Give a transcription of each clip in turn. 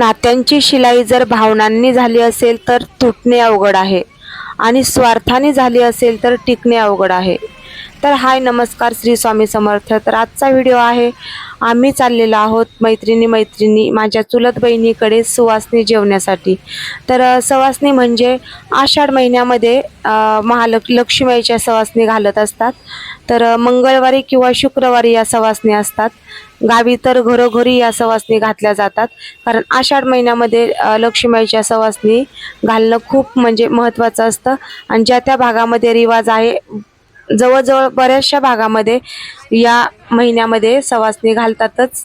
नात्यांची शिलाई जर भावनांनी झाली असेल तर तुटणे अवघड आहे. आणि स्वार्थाने झाली असेल तर टिकणे अवघड आहे. तर हाय नमस्कार श्री स्वामी समर्थ. तर आजचा व्हिडिओ आहे आम्ही चाललेलो आहोत मैत्रिणी मैत्रिणी माझ्या चुलत बहिणीकडे सुवासनी जेवण्यासाठी. तर सवासनी म्हणजे आषाढ महिन्यामध्ये अ, महालक् लक्ष्मीच्या सवासनी घालत असतात. तर मंगळवारी किंवा शुक्रवारी या सवासनी असतात. गावी तर घरोघरी या सवासनी घातल्या जातात. कारण आषाढ महिन्यामध्ये लक्ष्मीच्या सवासनी घालणं खूप म्हणजे महत्त्वाचं असतं. आणि ज्या त्या भागामध्ये रिवाज आहे जवळजवळ बऱ्याचशा भागामध्ये या महिन्यामध्ये सवासनी घालतातच.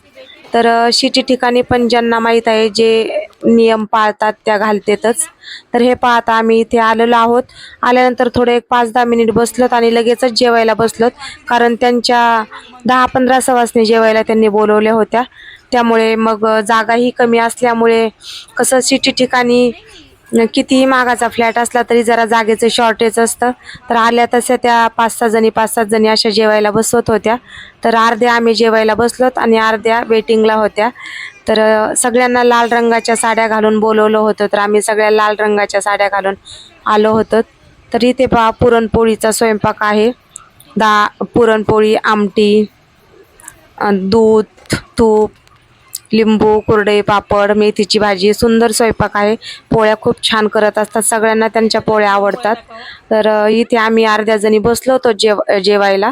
तर शिटी ठिकाणी पण ज्यांना माहीत आहे जे नियम पाळतात त्या घालतेतच. तर हे पाहता आम्ही इथे आलेलो आहोत. आल्यानंतर थोडे एक पाच दहा मिनिट बसलोत आणि लगेचच जेवायला बसलोत. कारण त्यांच्या दहा पंधरा सवासनी जेवायला त्यांनी बोलवल्या होत्या. त्यामुळे मग जागाही कमी असल्यामुळे कसं सिटी ठिकाणी कितीही मागाचा फ्लॅट असला तरी जरा जागेचं शॉर्टेज असतं. तर आल्या तशा त्या पाच सहा जणी पाच सात जणी अशा जेवायला बसवत होत्या. तर अर्ध्या आम्ही जेवायला बसलोत आणि अर्ध्या वेटिंगला होत्या. तर सगळ्यांना लाल रंगाच्या साड्या घालून बोलवलं होतं. तर आम्ही सगळ्या लाल रंगाच्या साड्या घालून आलो होतो. तर इथे पहा पुरणपोळीचा स्वयंपाक आहे. दा पुरणपोळी आमटी दूध तूप लिंबू कुरडे पापड मेथीची भाजी सुंदर स्वयंपाक आहे. पोळ्या खूप छान करत असतात. सगळ्यांना त्यांच्या पोळ्या आवडतात. तर इथे आम्ही अर्ध्या जणी बसलो होतो जेव जेवायला.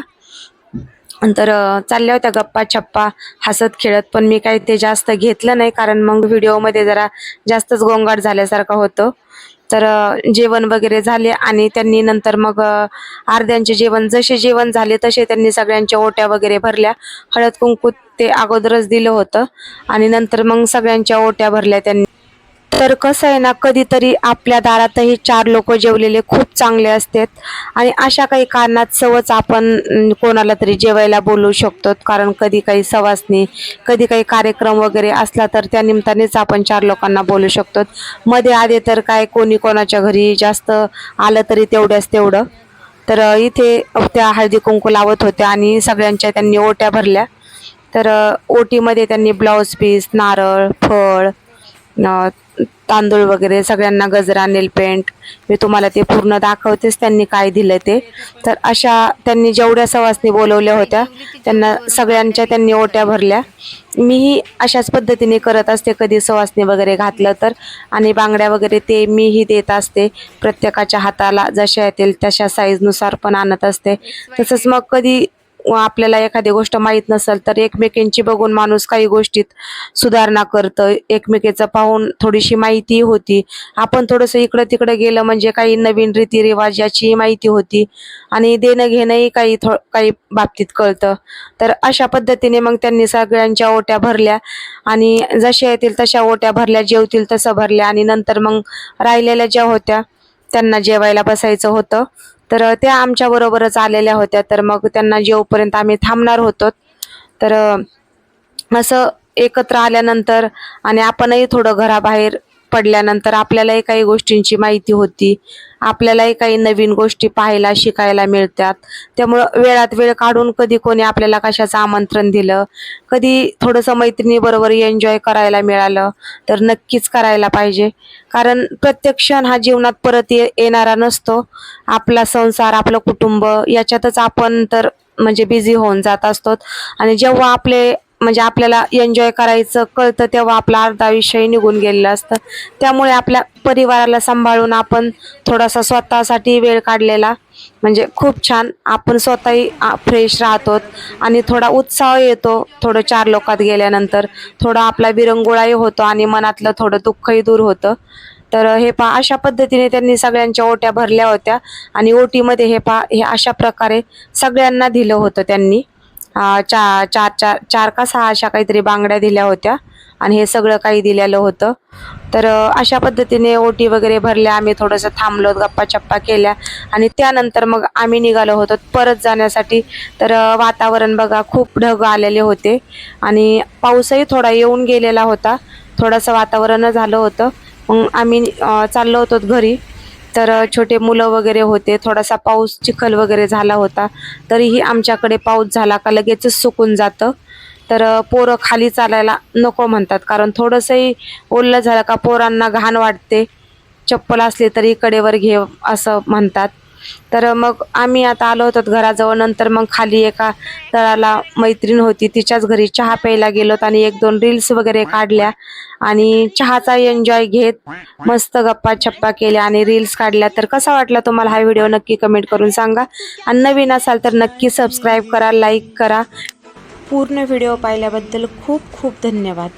तर चालल्या होत्या गप्पा छप्पा हसत खेळत. पण मी काही ते जास्त घेतलं नाही कारण मग व्हिडिओमध्ये जरा जास्तच गोंगाट झाल्यासारखं होतं. तर जेवण वगैरे झाले आणि त्यांनी नंतर मग अर्ध्यांचे जेवण जसे जेवण झाले तसे त्यांनी सगळ्यांच्या ओट्या वगैरे भरल्या. हळद कुंकू ते अगोदरच दिलं होतं आणि नंतर मग सगळ्यांच्या ओट्या भरल्या त्यांनी. तर कसं आहे ना कधीतरी आपल्या दारातही चार लोक जेवलेले खूप चांगले असतात. आणि अशा काही कारणात सवच आपण कोणाला तरी जेवायला बोलवू शकतो. कारण कधी काही सवासनी कधी काही कार्यक्रम वगैरे असला तर त्या निमित्तानेच आपण चार लोकांना बोलू शकतो. मध्ये आधे तर काय कोणी कोणाच्या घरी जास्त आलं तरी तेवढ्याच तेवढं. तर इथे त्या हळदी कुंकू लावत होत्या आणि सगळ्यांच्या त्यांनी ओट्या भरल्या. तर ओटीमध्ये त्यांनी ब्लाऊज पीस नारळ फळ तांदूळ वगैरे सगळ्यांना गजरा नेल पेंट मी तुम्हाला ते पूर्ण दाखवतेच त्यांनी काय दिलं ते. तर अशा त्यांनी जेवढ्या सवासनी बोलवल्या होत्या त्यांना सगळ्यांच्या त्यांनी ओट्या भरल्या. मीही अशाच पद्धतीने करत असते कधी सवासनी वगैरे घातलं तर. आणि बांगड्या वगैरे ते मीही देत असते प्रत्येकाच्या हाताला जशा येतील तशा साईजनुसार पण आणत असते. तसंच मग कधी आपल्याला एखादी गोष्ट माहीत नसेल तर एकमेकींची बघून माणूस काही गोष्टीत सुधारणा करतं एकमेकीचं पाहून थोडीशी माहिती होती. आपण थोडंसं इकडं तिकडं गेलं म्हणजे काही नवीन रीतिरिवाज याची माहिती होती. आणि देणं घेणंही काही थो काही बाबतीत कळतं. तर अशा पद्धतीने मग त्यांनी सगळ्यांच्या ओट्या भरल्या. आणि जशा येतील तशा ओट्या भरल्या जेवतील तसं भरल्या. आणि नंतर मग राहिलेल्या ज्या होत्या त्यांना जेवायला बसायचं होतं. तर त्या आमच्या बरोबरच आलेल्या होत्या. तर मग त्यांना जेवपर्यंत आम्ही थांबणार होतो तर असं एकत्र आल्यानंतर आणि आपणही थोडं घराबाहेर पडल्यानंतर आपल्यालाही काही गोष्टींची माहिती होती. आपल्यालाही काही नवीन गोष्टी पाहायला शिकायला मिळतात. त्यामुळं वेळात वेळ काढून कधी कोणी आपल्याला कशाचं आमंत्रण दिलं कधी थोडंसं मैत्रिणीबरोबर एन्जॉय करायला मिळालं तर नक्कीच करायला पाहिजे. कारण प्रत्येक क्षण हा जीवनात परत ये येणारा नसतो. आपला संसार आपलं कुटुंब याच्यातच आपण तर म्हणजे बिझी होऊन जात असतो. आणि जेव्हा आपले म्हणजे आपल्याला एन्जॉय करायचं कळतं तेव्हा आपला अर्धा आयुष्यही निघून गेलेलं असतं. त्यामुळे आपल्या परिवाराला सांभाळून आपण थोडासा स्वतःसाठी वेळ काढलेला. म्हणजे खूप छान आपण स्वतःही फ्रेश राहतो आणि थोडा उत्साह येतो थोडं चार लोकात गेल्यानंतर. थोडा आपला विरंगुळाही होतो आणि मनातलं थोडं दुःखही दूर होतं. तर हे पा अशा पद्धतीने त्यांनी सगळ्यांच्या ओट्या भरल्या होत्या आणि ओटीमध्ये हे पा हे अशा प्रकारे सगळ्यांना दिलं होतं त्यांनी. चा चार चार चार का सहा अशा काहीतरी बांगड्या दिल्या होत्या. आणि हे सगळं काही दिलेलं होतं. तर अशा पद्धतीने ओटी वगैरे भरल्या. आम्ही थोडंसं थांबलो गप्पा चप्पा केल्या. आणि त्यानंतर मग आम्ही निघालो होतो परत जाण्यासाठी. तर वातावरण बघा खूप ढग आलेले होते. आणि पाऊसही थोडा येऊन गेलेला होता. थोडंसं वातावरण झालं होतं. मग आम्ही चाललो होतो घरी. तर छोटे मुलं वगैरे होते. थोडासा पाऊस चिखल वगैरे झाला होता. तरीही आमच्याकडे पाऊस झाला का लगेचच सुकून जातं. तर पोरं खाली चालायला नको म्हणतात. कारण थोडंसंही ओल्लं झालं का पोरांना घाण वाटते. चप्पल असली तरी कडेवर घे असं म्हणतात. तर मग आम्ही आता आलो होतो घराजवळ. नंतर मग खाली एका तळाला मैत्रीण होती. तिच्याच घरी चहा प्यायला गेलो आणि एक दोन रील्स वगैरे काढल्या आणि चहाचा एन्जॉय घेत मस्त गप्पा छप्पा केल्या आणि रील्स काढल्या. तर कसा वाटला तुम्हाला हा व्हिडिओ नक्की कमेंट करून सांगा. आणि नवीन असाल तर नक्की सबस्क्राईब करा लाईक करा. पूर्ण व्हिडिओ पाहिल्याबद्दल खूप खूप धन्यवाद.